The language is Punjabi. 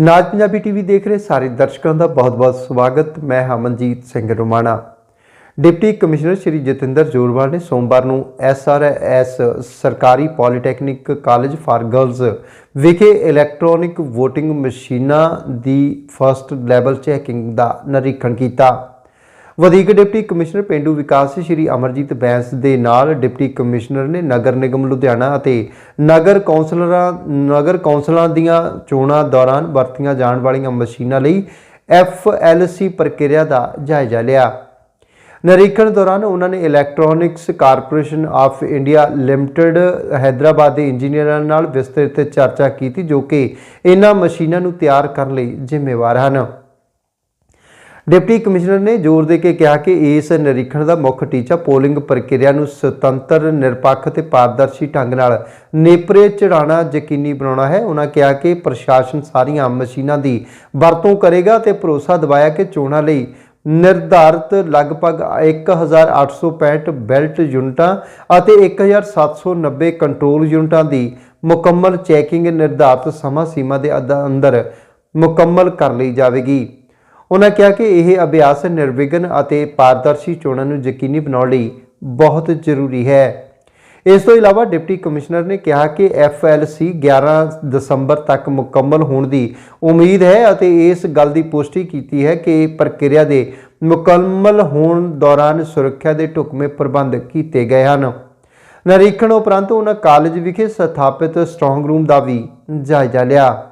ਨਾਜ ਪੰਜਾਬੀ ਟੀਵੀ ਦੇਖ ਰਹੇ ਸਾਰੇ ਦਰਸ਼ਕਾਂ ਦਾ ਬਹੁਤ-ਬਹੁਤ ਸਵਾਗਤ। ਮੈਂ ਹਮਨਜੀਤ ਸਿੰਘ ਰੋਮਾਣਾ। ਡਿਪਟੀ ਕਮਿਸ਼ਨਰ ਸ਼੍ਰੀ ਜਤਿੰਦਰ ਜੋਰਵਾਲ ਨੇ ਸੋਮਵਾਰ ਨੂੰ ਐਸਆਰਐਸ ਸਰਕਾਰੀ ਪੋਲੀਟੈਕਨਿਕ ਕਾਲਜ ਫਾਰ ਗਰਲਜ਼ ਵਿਖੇ ਇਲੈਕਟ੍ਰੋਨਿਕ VOTING ਮਸ਼ੀਨਾਂ ਦੀ ਫਰਸਟ ਲੈਵਲ ਚੈਕਿੰਗ ਦਾ ਨਿਰੀਖਣ ਕੀਤਾ। ਵਧੀਕ ਡਿਪਟੀ ਕਮਿਸ਼ਨਰ ਪਿੰਡੂ ਵਿਕਾਸ ਸ਼੍ਰੀ ਅਮਰਜੀਤ ਬੈਂਸ ਦੇ ਨਾਲ ਡਿਪਟੀ ਕਮਿਸ਼ਨਰ ਨੇ ਨਗਰ ਨਿਗਮ ਲੁਧਿਆਣਾ ਅਤੇ ਨਗਰ ਕੌਂਸਲਰਾਂ, ਨਗਰ ਕੌਂਸਲਾਂ ਦੀਆਂ ਚੋਣਾਂ ਦੌਰਾਨ ਵਰਤੀਆਂ ਜਾਣ ਵਾਲੀਆਂ ਮਸ਼ੀਨਾਂ ਲਈ ਐਫਐਲਸੀ ਪ੍ਰਕਿਰਿਆ ਦਾ ਜਾਇਜ਼ਾ ਲਿਆ। ਨਿਰੀਖਣ ਦੌਰਾਨ ਉਹਨਾਂ ਨੇ electronics corporation of India limited Hyderabad ਦੇ ਇੰਜੀਨੀਅਰਾਂ ਨਾਲ ਵਿਸਤ੍ਰਿਤ ਚਰਚਾ ਕੀਤੀ ਜੋ ਕਿ ਇਹਨਾਂ ਮਸ਼ੀਨਾਂ ਨੂੰ ਤਿਆਰ ਕਰਨ ਲਈ ਜ਼ਿੰਮੇਵਾਰ ਹਨ। ਡਿਪਟੀ ਕਮਿਸ਼ਨਰ ਨੇ ਜ਼ੋਰ ਦੇ ਕੇ ਕਿਹਾ ਕਿ ਇਸ ਨਿਰੀਖਣ ਦਾ ਮੁੱਖ ਟੀਚਾ ਪੋਲਿੰਗ ਪ੍ਰਕਿਰਿਆ ਨੂੰ ਸੁਤੰਤਰ, ਨਿਰਪੱਖ ਤੇ ਪਾਰਦਰਸ਼ੀ ਢੰਗ ਨਾਲ ਨੇਪਰੇ ਚੜਾਉਣਾ ਯਕੀਨੀ ਬਣਾਉਣਾ ਹੈ। ਉਹਨਾਂ ਕਿਹਾ ਕਿ ਪ੍ਰਸ਼ਾਸਨ ਸਾਰੀਆਂ ਮਸ਼ੀਨਾਂ ਦੀ ਵਰਤੋਂ ਕਰੇਗਾ ਤੇ ਭਰੋਸਾ ਦਿਵਾਇਆ ਕਿ ਚੋਣਾਂ ਲਈ ਨਿਰਧਾਰਤ ਲਗਭਗ 1865 ਬੈਲਟ ਯੂਨਿਟਾਂ ਅਤੇ 1790 ਕੰਟਰੋਲ ਯੂਨਿਟਾਂ ਦੀ ਮੁਕੰਮਲ ਚੈਕਿੰਗ ਨਿਰਧਾਰਤ ਸਮਾਂ ਸੀਮਾ ਦੇ ਅਧ- ਅੰਦਰ ਮੁਕੰਮਲ ਕਰ ਲਈ ਜਾਵੇਗੀ। ਉਹਨਾਂ ਕਿਹਾ ਕਿ ਇਹ ਅਭਿਆਸ ਨਿਰਵਿਘਨ ਅਤੇ ਪਾਰਦਰਸ਼ੀ ਚੋਣਾਂ ਨੂੰ ਯਕੀਨੀ ਬਣਾਉਣ ਲਈ ਬਹੁਤ ਜ਼ਰੂਰੀ ਹੈ। ਇਸ ਤੋਂ ਇਲਾਵਾ ਡਿਪਟੀ ਕਮਿਸ਼ਨਰ ਨੇ ਕਿਹਾ ਕਿ ਐਫਐਲਸੀ 11 ਦਸੰਬਰ ਤੱਕ ਮੁਕੰਮਲ ਹੋਣ ਦੀ ਉਮੀਦ ਹੈ ਅਤੇ ਇਸ ਗੱਲ ਦੀ ਪੁਸ਼ਟੀ ਕੀਤੀ ਹੈ ਕਿ ਪ੍ਰਕਿਰਿਆ ਦੇ ਮੁਕੰਮਲ ਹੋਣ ਦੌਰਾਨ ਸੁਰੱਖਿਆ ਦੇ ਢੁਕਵੇਂ ਪ੍ਰਬੰਧ ਕੀਤੇ ਗਏ ਹਨ। ਨਿਰੀਖਣ ਉਪਰੰਤ ਉਹਨਾਂ ਕਾਲਜ ਵਿਖੇ ਸਥਾਪਿਤ ਸਟਰੋਂਗ ਰੂਮ ਦਾ ਵੀ ਜਾਇਜ਼ਾ ਲਿਆ।